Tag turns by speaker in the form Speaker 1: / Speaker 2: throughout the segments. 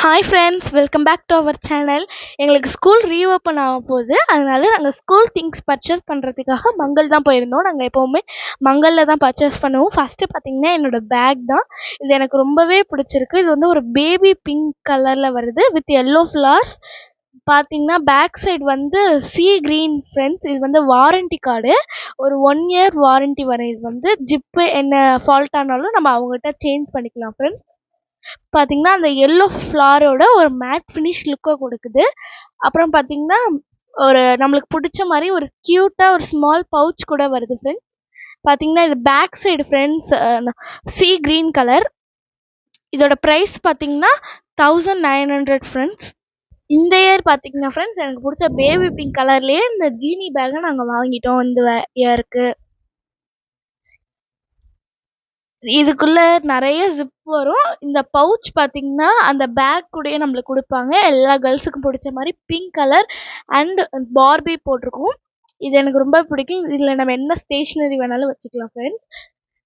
Speaker 1: Hi friends welcome back to our channel எங்களுக்கு school reopen ஆக போகுது. அதனால் நாங்கள் ஸ்கூல் திங்ஸ் பர்ச்சேஸ் பண்ணுறதுக்காக மங்கள் தான் போயிருந்தோம். நாங்கள் எப்போவுமே மங்களில் தான் பர்ச்சேஸ் பண்ணுவோம். ஃபஸ்ட்டு பார்த்தீங்கன்னா என்னோடய பேக் தான். இது எனக்கு ரொம்பவே பிடிச்சிருக்கு. இது வந்து ஒரு பேபி பிங்க் கலரில் வருது. வித் எல்லோ ஃப்ளார்ஸ் பார்த்தீங்கன்னா பேக் சைடு வந்து சி க்ரீன் ஃப்ரெண்ட்ஸ் இது வந்து வாரண்டி கார்டு ஒரு ஒன் இயர் வாரண்டி வரும். இது வந்து ஜிப்பு என்ன ஃபால்ட் ஆனாலும் நம்ம அவங்ககிட்ட சேஞ்ச் பண்ணிக்கலாம் ஃப்ரெண்ட்ஸ் பார்த்தீங்கன்னா அந்த எல்லோ ஃப்ளாரோட ஒரு மேட் ஃபினிஷ் லுக்கை கொடுக்குது. அப்புறம் பார்த்தீங்கன்னா ஒரு நம்மளுக்கு பிடிச்ச மாதிரி ஒரு க்யூட்டாக ஒரு ஸ்மால் பவுச் கூட வருது ஃப்ரெண்ட்ஸ் பார்த்தீங்கன்னா இது back side friends sea green colour இதோட ப்ரைஸ் பார்த்தீங்கன்னா தௌசண்ட் நைன் ஹண்ட்ரட் ஃப்ரெண்ட்ஸ் இந்த இயர் பார்த்தீங்கன்னா ஃப்ரெண்ட்ஸ் எனக்கு பிடிச்ச பேபி பிங்க் கலர்லேயே இந்த ஜீனி பேக்கை நாங்கள் வாங்கிட்டோம் இந்த இயருக்கு இதுக்குள்ள நிறைய ஜிப் வரும். இந்த பவுச் பார்த்தீங்கன்னா அந்த பேக் கூடயே நம்மளுக்கு கொடுப்பாங்க. எல்லா கேர்ள்ஸுக்கும் பிடிச்ச மாதிரி பிங்க் கலர் அண்ட் பார்பி போட்டிருக்கும். இது எனக்கு ரொம்ப பிடிக்கும். இதில் நம்ம என்ன ஸ்டேஷ்னரி வேணாலும் வச்சுக்கலாம் ஃப்ரெண்ட்ஸ்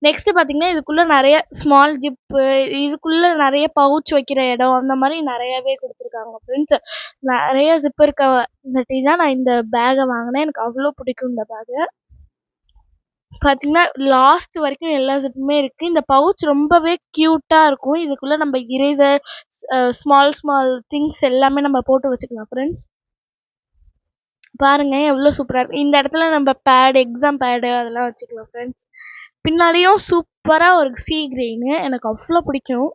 Speaker 1: நெக்ஸ்ட் பார்த்தீங்கன்னா இதுக்குள்ள நிறைய ஸ்மால் ஜிப்பு இதுக்குள்ள நிறைய பவுச் வைக்கிற இடம் அந்த மாதிரி நிறையவே கொடுத்துருக்காங்க ஃப்ரெண்ட்ஸ் நிறைய ஜிப் இருக்க தான் நான் இந்த பேகை வாங்கினேன். எனக்கு அவ்வளோ பிடிக்கும் இந்த பேகை பார்த்தீங்கன்னா லாஸ்ட் வரைக்கும் எல்லா ஜிப்புமே இருக்குது இந்த பவுச் ரொம்பவே க்யூட்டாக இருக்கும். இதுக்குள்ளே நம்ம இரேசர் ஸ்மால் ஸ்மால் திங்ஸ் எல்லாமே நம்ம போட்டு வச்சுக்கலாம் ஃப்ரெண்ட்ஸ் பாருங்க எவ்வளோ சூப்பராக இருக்கு. இந்த இடத்துல நம்ம பேடு எக்ஸாம் பேடு அதெல்லாம் வச்சுக்கலாம் ஃப்ரெண்ட்ஸ் பின்னாடியும் சூப்பராக ஒரு சி கிரீனு எனக்கு அவ்வளோ பிடிக்கும்.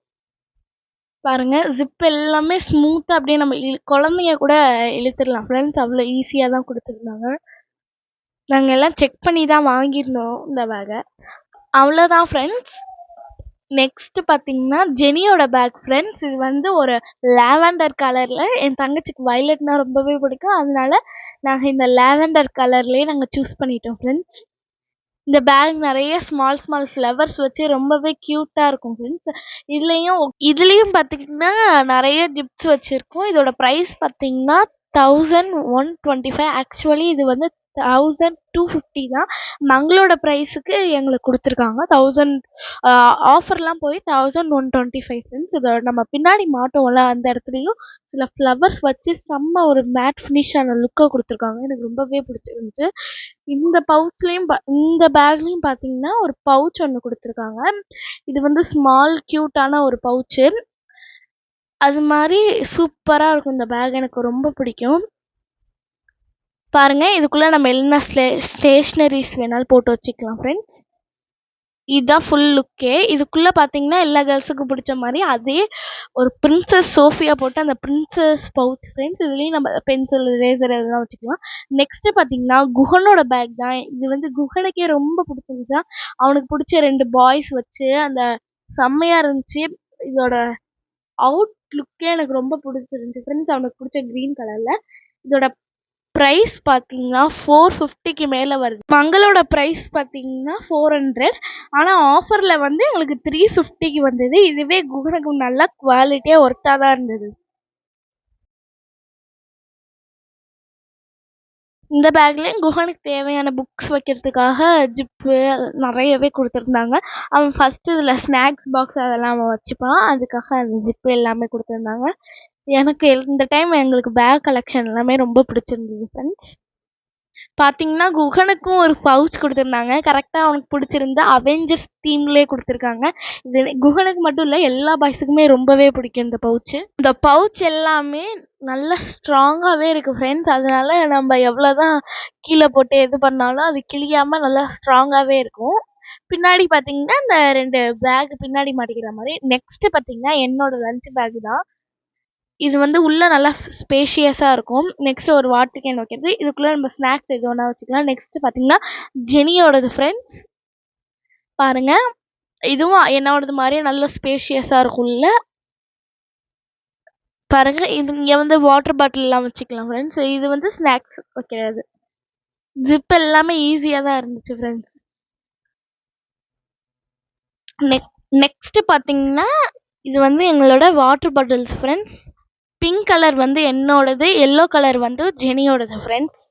Speaker 1: பாருங்க ஜிப் எல்லாமே ஸ்மூத்தாக அப்படியே நம்ம இழு குழந்தைங்க கூட இழுத்துடலாம் ஃப்ரெண்ட்ஸ் அவ்வளோ ஈஸியாக தான் கொடுத்துருந்தாங்க. நாங்கள் எல்லாம் செக் பண்ணி தான் வாங்கியிருந்தோம் இந்த பேக்கை அவ்வளோதான் ஃப்ரெண்ட்ஸ் நெக்ஸ்ட்டு பார்த்தீங்கன்னா ஜெனியோட பேக் ஃப்ரெண்ட்ஸ் இது வந்து ஒரு லாவெண்டர் கலரில் என் தங்கச்சிக்கு வயலட்னா ரொம்பவே பிடிக்கும். அதனால நாங்கள் இந்த லாவெண்டர் கலர்லேயே நாங்கள் சூஸ் பண்ணிட்டோம் ஃப்ரெண்ட்ஸ் இந்த பேக் நிறைய ஸ்மால் ஸ்மால் ஃப்ளவர்ஸ் வச்சு ரொம்பவே க்யூட்டாக இருக்கும் ஃப்ரெண்ட்ஸ் இதுலேயும் இதுலேயும் பார்த்தீங்கன்னா நிறைய ஜிப்ஸ் வச்சுருக்கோம். இதோட ப்ரைஸ் பார்த்தீங்கன்னா thousand one twenty five actually இது வந்து தௌசண்ட் டூ ஃபிஃப்டி தான் மங்களோட ப்ரைஸுக்கு எங்களுக்கு கொடுத்துருக்காங்க. தௌசண்ட் ஆஃபர்லாம் போய் thousand one twenty five friends இதோட நம்ம பின்னாடி மாட்டோம்ல அந்த இடத்துலையும் சில ஃப்ளவர்ஸ் வச்சு செம்ம ஒரு மேட் ஃபினிஷான லுக்கை கொடுத்துருக்காங்க. எனக்கு ரொம்பவே பிடிச்சிருந்துச்சு. இந்த பவுச்லேயும் இந்த பேக்லேயும் பார்த்தீங்கன்னா ஒரு பவுச் ஒன்று கொடுத்துருக்காங்க. இது வந்து ஸ்மால் க்யூட்டான ஒரு பவுச்சு அது மாதிரி சூப்பராக இருக்கும் இந்த பேக் எனக்கு ரொம்ப பிடிக்கும். பாருங்கள் இதுக்குள்ளே நம்ம என்ன ஸ்டே ஸ்டேஷ்னரிஸ் வேணாலும் போட்டு வச்சுக்கலாம் ஃப்ரெண்ட்ஸ் இதுதான் ஃபுல் லுக்கே இதுக்குள்ளே பார்த்தீங்கன்னா எல்லா கேர்ள்ஸுக்கும் பிடிச்ச மாதிரி அதே ஒரு பிரின்சஸ் சோஃபியா போட்டு அந்த பிரின்சஸ் பவுச் ஃப்ரெண்ட்ஸ் இதுலேயும் நம்ம பென்சில் ரேசர் இதெல்லாம் வச்சுக்கலாம். நெக்ஸ்ட்டு பார்த்தீங்கன்னா குஹனோட பேக் தான். இது வந்து குஹனுக்கே ரொம்ப பிடிச்சிருந்துச்சா? அவனுக்கு பிடிச்ச ரெண்டு பாய்ஸ் வச்சு அந்த செம்மையாக இருந்துச்சு. இதோட அவுட் லுக்கே எனக்கு ரொம்ப பிடிச்சிருந்துச்சு ஃப்ரெண்ட்ஸ் அவனுக்கு பிடிச்ச க்ரீன் கலரில் இதோட ப்ரைஸ் பார்த்தீங்கன்னா ஃபோர் ஃபிஃப்டிக்கு மேலே வருது. மங்களோட ப்ரைஸ் பார்த்தீங்கன்னா ஃபோர் ஹண்ட்ரட் ஆனால் ஆஃபரில் வந்து எங்களுக்கு த்ரீ ஃபிஃப்டிக்கு வந்தது. இதுவே குகனுக்கு நல்லா குவாலிட்டியாக ஒர்த்தாக தான் இருந்தது. இந்த பேக்லேயும் குஹனுக்கு தேவையான புக்ஸ் வைக்கிறதுக்காக ஜிப்பு நிறையவே கொடுத்துருந்தாங்க. அவன் ஃபஸ்ட்டு இதில் ஸ்நாக்ஸ் பாக்ஸ் அதெல்லாம் அவன் வச்சுப்பான். அதுக்காக அந்த ஜிப்பு எல்லாமே கொடுத்துருந்தாங்க. எனக்கு இந்த டைம் எங்களுக்கு பேக் கலெக்ஷன் எல்லாமே ரொம்ப பிடிச்சிருந்தது ஃப்ரெண்ட்ஸ் பார்த்தீங்கன்னா குகனுக்கும் ஒரு பவுச் கொடுத்துருந்தாங்க. கரெக்டாக அவனுக்கு பிடிச்சிருந்த அவெஞ்சர்ஸ் தீம்லேயே கொடுத்துருக்காங்க. இது குகனுக்கு மட்டும் இல்லை எல்லா பாய்ஸுக்குமே ரொம்பவே பிடிக்கும் இந்த பவுச்சு இந்த பவுச் எல்லாமே நல்லா ஸ்ட்ராங்காகவே இருக்குது ஃப்ரெண்ட்ஸ் அதனால நம்ம எவ்வளோ தான் கீழே போட்டு எது பண்ணாலும் அது கிளியாமல் நல்லா ஸ்ட்ராங்காகவே இருக்கும். பின்னாடி பார்த்தீங்கன்னா இந்த ரெண்டு பேக் பின்னாடி மாட்டிக்கிற மாதிரி. நெக்ஸ்ட்டு பார்த்தீங்கன்னா என்னோட லஞ்ச் பேக் தான். இது வந்து உள்ளே நல்லா ஸ்பேஷியஸாக இருக்கும். நெக்ஸ்ட் ஒரு வாட்டர் கேன் வைக்கிறது. இதுக்குள்ளே நம்ம ஸ்நாக்ஸ் எது ஒன்றா வச்சுக்கலாம். நெக்ஸ்ட் பார்த்தீங்கன்னா ஜெனியோடது ஃப்ரெண்ட்ஸ் பாருங்க. இதுவும் என்னோடது மாதிரியே நல்ல ஸ்பேஷியஸாக இருக்கும்ல. பாருங்க. இது இங்கே வந்து வாட்டர் பாட்டில்லாம் வச்சுக்கலாம் ஃப்ரெண்ட்ஸ் இது வந்து ஸ்நாக்ஸ் வைக்கிறது. ஜிப் எல்லாமே ஈஸியாக தான் இருந்துச்சு ஃப்ரெண்ட்ஸ் நெக் நெக்ஸ்ட்டு பார்த்தீங்கன்னா இது வந்து எங்களோட water bottles friends pink colour வந்து என்னோடது எல்லோ கலர் வந்து ஜெனியோடது ஃப்ரெண்ட்ஸ்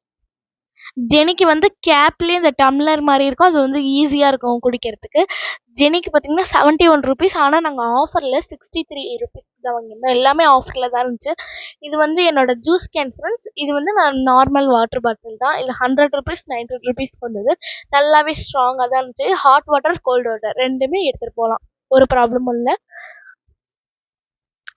Speaker 1: ஜெனிக்கு வந்து கேப்லேயே இந்த டம்ளர் மாதிரி இருக்கும். அது வந்து ஈஸியாக இருக்கும் குடிக்கிறதுக்கு. ஜெனிக்கு பார்த்தீங்கன்னா செவன்ட்டி ஒன் ருபீஸ் ஆனால் நாங்கள் ஆஃபரில் சிக்ஸ்டி த்ரீ ருபீஸ் தான் வாங்கியிருந்தோம். எல்லாமே ஆஃபரில் தான் இருந்துச்சு. இது வந்து என்னோட ஜூஸ் கேன் ஃப்ரெண்ட்ஸ் இது வந்து நான் நார்மல் வாட்டர் பாட்டில் தான். இது ஹண்ட்ரட் ருபீஸ் நைன்டி ருபீஸ் வந்தது நல்லாவே ஸ்ட்ராங்காக தான் இருந்துச்சு. ஹாட் வாட்டர் கோல்டு வாட்டர் ரெண்டுமே எடுத்துகிட்டு போகலாம். ஒரு ப்ராப்ளமும் இல்லை.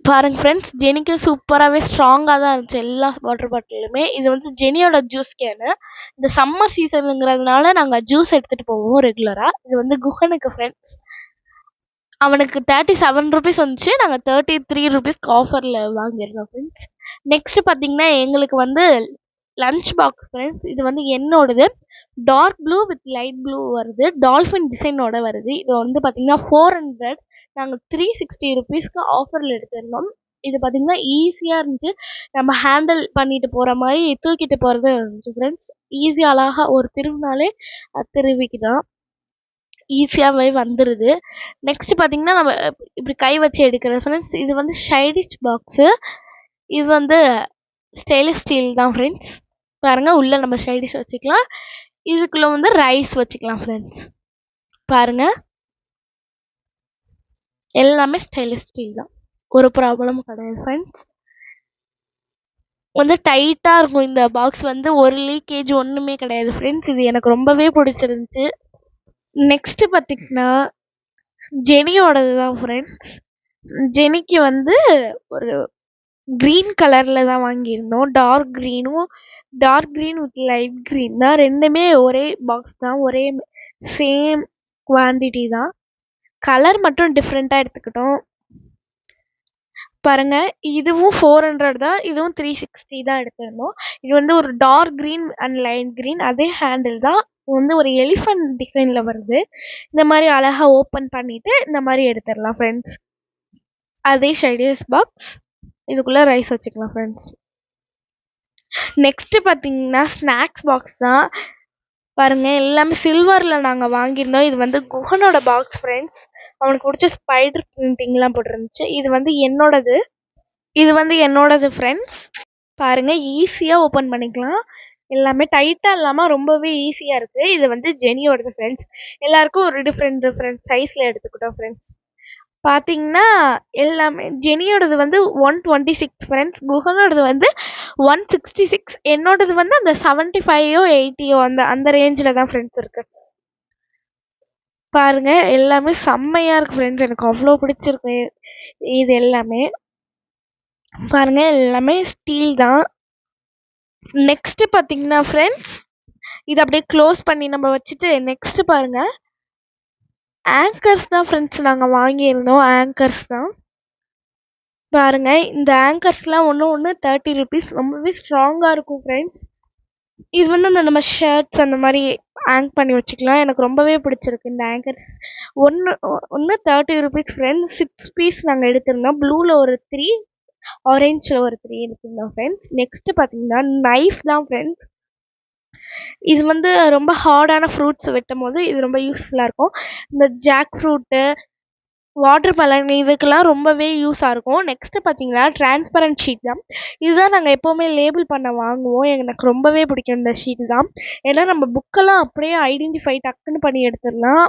Speaker 1: பாருங்க ஃப்ரெண்ட்ஸ் ஜெனிக்கு சூப்பராகவே ஸ்ட்ராங்காக தான் இருந்துச்சு எல்லா வாட்டர் பாட்டிலுமே இது வந்து ஜெனியோட ஜூஸ் கேனு இந்த சம்மர் சீசனுங்கிறதுனால நாங்கள் ஜூஸ் எடுத்துகிட்டு போவோம் ரெகுலராக இது வந்து குஹனுக்கு ஃப்ரெண்ட்ஸ் அவனுக்கு தேர்ட்டி செவன் ருபீஸ் வந்துச்சு. நாங்கள் தேர்ட்டி த்ரீ ருபீஸ்க்கு ஆஃபரில் வாங்கியிருந்தோம் ஃப்ரெண்ட்ஸ் நெக்ஸ்ட் பார்த்தீங்கன்னா எங்களுக்கு வந்து லன்ச் பாக்ஸ் ஃப்ரெண்ட்ஸ் இது வந்து என்னோடது. Dark blue with light blue வருது. டால்ஃபின் டிசைனோட வருது. இது வந்து பார்த்தீங்கன்னா ஃபோர் ஹண்ட்ரட் நாங்கள் த்ரீ சிக்ஸ்டி ருபீஸ்க்கு ஆஃபரில் எடுத்திருந்தோம். இது பார்த்தீங்கன்னா ஈஸியாக இருந்துச்சு. நம்ம ஹேண்டில் பண்ணிட்டு போகிற மாதிரி தூக்கிட்டு போகிறது இருந்துச்சு ஃப்ரெண்ட்ஸ் ஈஸியாக அழகாக ஒரு திருவினாலே அது திருவிக்கிட்டோம் ஈஸியாகவே வந்துடுது நெக்ஸ்ட் பார்த்திங்கன்னா நம்ம இப்படி கை வச்சு எடுக்கிறது ஃப்ரெண்ட்ஸ் இது வந்து ஷைடிஷ் பாக்ஸு இது வந்து ஸ்டெயின்லெஸ் ஸ்டீல் தான் ஃப்ரெண்ட்ஸ் பாருங்கள் உள்ளே நம்ம ஷைடிஷ் வச்சுக்கலாம். இதுக்குள்ளே வந்து ரைஸ் வச்சுக்கலாம் ஃப்ரெண்ட்ஸ் பாருங்கள் எல்லாமே ஸ்டைலிஷ் ஸ்டீல் தான். ஒரு ப்ராப்ளமும் கிடையாது ஃப்ரெண்ட்ஸ் வந்து டைட்டாக இருக்கும் இந்த பாக்ஸ் வந்து. ஒரு லீக்கேஜ் ஒன்றுமே கிடையாது ஃப்ரெண்ட்ஸ் இது எனக்கு ரொம்பவே பிடிச்சிருந்துச்சு. நெக்ஸ்ட்டு பார்த்திங்கன்னா ஜெனியோடது தான் ஃப்ரெண்ட்ஸ் ஜெனிக்கு வந்து ஒரு க்ரீன் கலரில் தான் வாங்கியிருந்தோம். Dark க்ரீனும் dark green with light green தான். ரெண்டுமே ஒரே பாக்ஸ் தான். ஒரே சேம் குவான்டிட்டி தான். கலர் மட்டும் டிஃப்ரெண்ட்டாக எடுத்துக்கிட்டோம். பாருங்க இதுவும் ஃபோர் ஹண்ட்ரட் தான் இதுவும் த்ரீ சிக்ஸ்டி தான் எடுத்திருந்தோம். இது வந்து ஒரு dark green and light green அதே ஹேண்டில் தான். வந்து ஒரு எலிஃபண்ட் டிசைனில் வருது. இந்த மாதிரி அழகாக ஓப்பன் பண்ணிவிட்டு இந்த மாதிரி எடுத்துடலாம் ஃப்ரெண்ட்ஸ் அதே ஷைடியஸ் பாக்ஸ் இதுக்குள்ளே ரைஸ் வச்சுக்கலாம் ஃப்ரெண்ட்ஸ் நெக்ஸ்ட்டு பார்த்தீங்கன்னா ஸ்நாக்ஸ் பாக்ஸ் தான். பாருங்கள் எல்லாமே சில்வரில் நாங்கள் வாங்கியிருந்தோம். இது வந்து குஹனோட பாக்ஸ் ஃப்ரெண்ட்ஸ் அவனுக்கு பிடிச்ச ஸ்பைடர் பிரிண்டிங்லாம் போட்டிருந்துச்சு. இது வந்து என்னோடது. இது வந்து என்னோடது ஃப்ரெண்ட்ஸ் பாருங்கள் ஈஸியாக ஓப்பன் பண்ணிக்கலாம். எல்லாமே டைட்டாக இல்லாமல் ரொம்பவே ஈஸியாக இருக்குது இது வந்து ஜெனியோடது ஃப்ரெண்ட்ஸ் எல்லாருக்கும் ஒரு டிஃப்ரெண்ட் டிஃப்ரெண்ட் சைஸில் எடுத்துக்கிட்டோம் ஃப்ரெண்ட்ஸ் பார்த்தீங்கன்னா எல்லாமே ஜெனியோடது வந்து ஒன் டுவெண்ட்டி சிக்ஸ் ஃப்ரெண்ட்ஸ் குஹனோடது வந்து ஒன் சிக்ஸ்டி சிக்ஸ் என்னோடது வந்து அந்த செவன்ட்டி ஃபைவோ எயிட்டியோ அந்த அந்த ரேஞ்சில் தான் ஃப்ரெண்ட்ஸ் இருக்கு. பாருங்கள் எல்லாமே செம்மையாக இருக்கு ஃப்ரெண்ட்ஸ் எனக்கு அவ்வளோ பிடிச்சிருக்கு இது எல்லாமே. பாருங்கள் எல்லாமே ஸ்டீல் தான். நெக்ஸ்ட்டு பார்த்தீங்கன்னா ஃப்ரெண்ட்ஸ் இது அப்படியே க்ளோஸ் பண்ணி நம்ம வச்சுட்டு நெக்ஸ்ட்டு பாருங்கள் ஆங்கர்ஸ் தான் ஃப்ரெண்ட்ஸ் நாங்கள் வாங்கியிருந்தோம். ஆங்கர்ஸ் தான். பாருங்கள் இந்த ஆங்கர்ஸ்லாம் ஒன்று ஒன்று தேர்ட்டி ருபீஸ் ரொம்பவே ஸ்ட்ராங்காக இருக்கும் ஃப்ரெண்ட்ஸ் இது வந்து அந்த நம்ம ஷர்ட்ஸ் அந்த மாதிரி ஆங்க் பண்ணி வச்சுக்கலாம். எனக்கு ரொம்பவே பிடிச்சிருக்கு இந்த ஆங்கர்ஸ் ஒன்று ஒன்று thirty rupees friends six piece நாங்கள் எடுத்திருந்தோம். ப்ளூவில் ஒரு த்ரீ ஆரஞ்சில் ஒரு த்ரீ எடுத்திருந்தோம் ஃப்ரெண்ட்ஸ் நெக்ஸ்ட்டு பார்த்தீங்கன்னா நைஃப் தான் ஃப்ரெண்ட்ஸ் இது வந்து ரொம்ப ஹார்டான ஃப்ரூட்ஸ் வெட்டும் போது இது ரொம்ப யூஸ்ஃபுல்லாக இருக்கும். இந்த ஜாக் ஃப்ரூட்டு வாட்டர் மெலன் இதுக்கெல்லாம் ரொம்பவே யூஸாக இருக்கும். நெக்ஸ்ட்டு பார்த்தீங்கன்னா டிரான்ஸ்பரண்ட் ஷீட் தான். இதுதான் நாங்கள் எப்போவுமே லேபிள் பண்ண வாங்குவோம். எனக்கு ரொம்பவே பிடிக்கும் இந்த ஷீட் தான். ஏன்னா நம்ம புக்கெல்லாம் அப்படியே ஐடென்டிஃபை டக்குன்னு பண்ணி எடுத்துடலாம்.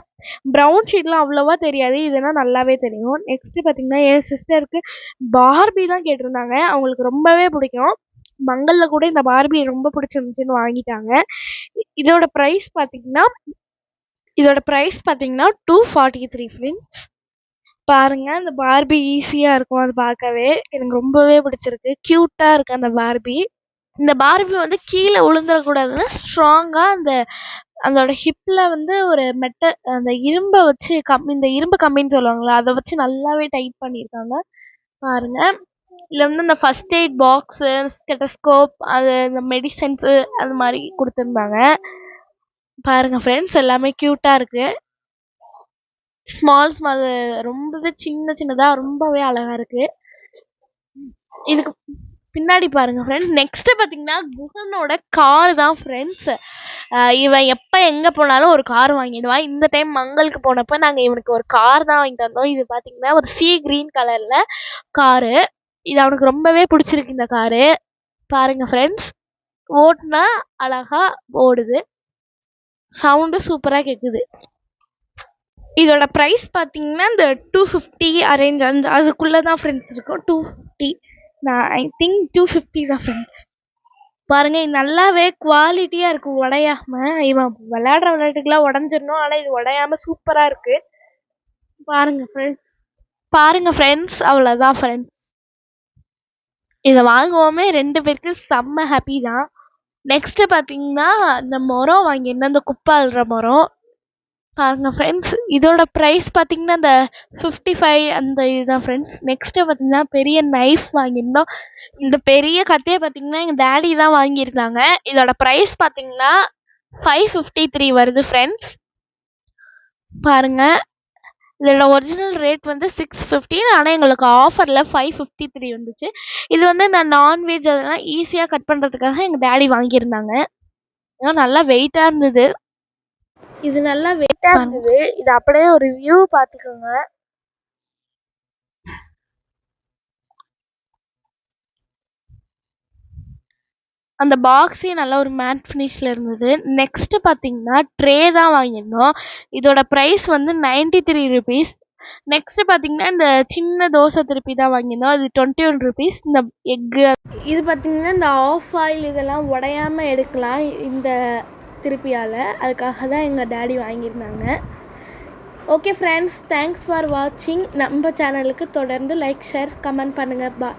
Speaker 1: ப்ரௌன் ஷீட்லாம் அவ்வளோவா தெரியாது. இதெல்லாம் நல்லாவே தெரியும். நெக்ஸ்ட்டு பார்த்தீங்கன்னா என் சிஸ்டருக்கு பார்பி தான் கேட்டிருந்தாங்க. அவங்களுக்கு ரொம்பவே பிடிக்கும். மங்கல்ல கூட இந்த பார்பி ரொம்ப பிடிச்சிருந்துச்சின்னு வாங்கிட்டாங்க. இதோட ப்ரைஸ் பார்த்தீங்கன்னா இதோட ப்ரைஸ் பார்த்தீங்கன்னா டூ ஃபார்ட்டி த்ரீ ஃப்ரெண்ட்ஸ் பாருங்க அந்த பார்பி ஈஸியாக இருக்கும் அது பார்க்கவே எனக்கு ரொம்பவே பிடிச்சிருக்கு. க்யூட்டாக இருக்கு அந்த பார்பி இந்த பார்பி வந்து கீழே விழுந்துடக்கூடாதுன்னா ஸ்ட்ராங்காக அந்த அதோட ஹிப்பில் வந்து ஒரு மெட்ட அந்த இரும்பை வச்சு கம் இந்த இரும்பு கம்பின்னு சொல்லுவாங்களா அதை வச்சு நல்லாவே டைட் பண்ணியிருக்காங்க. பாருங்கள் இதில் வந்து இந்த ஃபஸ்ட் எய்ட் பாக்ஸு ஸ்கெட்டஸ்கோப் அது இந்த மெடிசன்ஸு அது மாதிரி கொடுத்துருந்தாங்க. பாருங்க ஃப்ரெண்ட்ஸ் எல்லாமே க்யூட்டாக இருக்குது ஸ்மால் ஸ்மால் ரொம்பவே சின்ன சின்னதாக ரொம்பவே அழகாக இருக்குது இதுக்கு பின்னாடி பாருங்க ஃப்ரெண்ட்ஸ் நெக்ஸ்ட்டு பார்த்தீங்கன்னா குஹனோட கார் தான் ஃப்ரெண்ட்ஸ் இவன் எப்போ எங்கே போனாலும் ஒரு கார் வாங்கிடுவான் இந்த டைம் மங்களுக்கு போனப்போ நாங்கள் இவனுக்கு ஒரு கார் தான் வாங்கிட்டு வந்தோம். இது பார்த்தீங்கன்னா ஒரு சி க்ரீன் கலரில் காரு இது அவனுக்கு ரொம்பவே பிடிச்சிருக்கு இந்த காரு பாருங்க ஃப்ரெண்ட்ஸ் ஓட்டுனா அழகா ஓடுது. சவுண்டும் சூப்பராக கேட்குது இதோட ப்ரைஸ் பார்த்தீங்கன்னா இந்த டூ ஃபிஃப்டி அரேஞ்ச் அந்த அதுக்குள்ளே தான் ஃப்ரெண்ட்ஸ் இருக்கும். டூ ஃபிஃப்டி நான் ஐ திங்க் டூ ஃபிஃப்டி தான் ஃப்ரெண்ட்ஸ் பாருங்கள் இது நல்லாவே குவாலிட்டியாக இருக்குது உடையாம. இவன் விளையாடுற விளையாட்டுக்கெல்லாம் உடஞ்சிடணும். ஆனால் இது உடையாம சூப்பராக இருக்குது பாருங்கள் ஃப்ரெண்ட்ஸ் பாருங்கள் ஃப்ரெண்ட்ஸ் அவ்வளோதான் ஃப்ரெண்ட்ஸ் இதை வாங்குவோமே ரெண்டு பேருக்கு செம்ம ஹாப்பி தான். நெக்ஸ்ட்டு பார்த்தீங்கன்னா இந்த மரம் வாங்கியிருந்தேன் இந்த குப்பை அள்ளுற மரம். பாருங்க ஃப்ரெண்ட்ஸ் இதோட ப்ரைஸ் பார்த்தீங்கன்னா இந்த ஃபிஃப்டி ஃபைவ் அந்த இதுதான் ஃப்ரெண்ட்ஸ் நெக்ஸ்ட்டு பார்த்தீங்கன்னா பெரிய நைஃப் வாங்கியிருந்தோம். இந்த பெரிய கத்தையை பார்த்தீங்கன்னா எங்கள் டேடி தான் வாங்கியிருந்தாங்க. இதோட ப்ரைஸ் பார்த்தீங்கன்னா ஃபைவ் ஃபிஃப்டி த்ரீ வருது ஃப்ரெண்ட்ஸ் பாருங்கள் இதோட ஒரிஜினல் ரேட் வந்து சிக்ஸ் ஃபிஃப்டின் ஆனால் எங்களுக்கு ஆஃபரில் ஃபைவ் ஃபிஃப்டி த்ரீ வந்துச்சு. இது வந்து இந்த நான்வெஜ் அதெல்லாம் ஈஸியாக கட் பண்ணுறதுக்காக எங்கள் டேடி வாங்கியிருந்தாங்க. ஏன்னா நல்லா வெயிட்டாக இருந்தது. இது நல்லா வெயிட்டாக இருந்தது. இது அப்படியே ஒரு வியூ பார்த்துக்கோங்க. அந்த பாக்ஸே நல்ல ஒரு மேட் ஃபினிஷில் இருந்தது. நெக்ஸ்ட்டு பார்த்தீங்கன்னா ட்ரே தான் வாங்கியிருந்தோம். இதோட ப்ரைஸ் வந்து நைன்ட்டி த்ரீ ருபீஸ் நெக்ஸ்ட்டு பார்த்தீங்கன்னா இந்த சின்ன தோசை திருப்பி தான் வாங்கியிருந்தோம். அது டுவெண்ட்டி ஒன் ருபீஸ் இந்த எக்கு இது பார்த்தீங்கன்னா இந்த ஆஃப் ஆயில் இதெல்லாம் உடையாமல் எடுக்கலாம் இந்த திருப்பியால். அதுக்காக தான் எங்கள் டேடி வாங்கியிருந்தாங்க. ஓகே ஃப்ரெண்ட்ஸ் தேங்க்ஸ் ஃபார் வாட்சிங் நம்ம சேனலுக்கு தொடர்ந்து லைக் ஷேர் கமெண்ட் பண்ணுங்கள் பா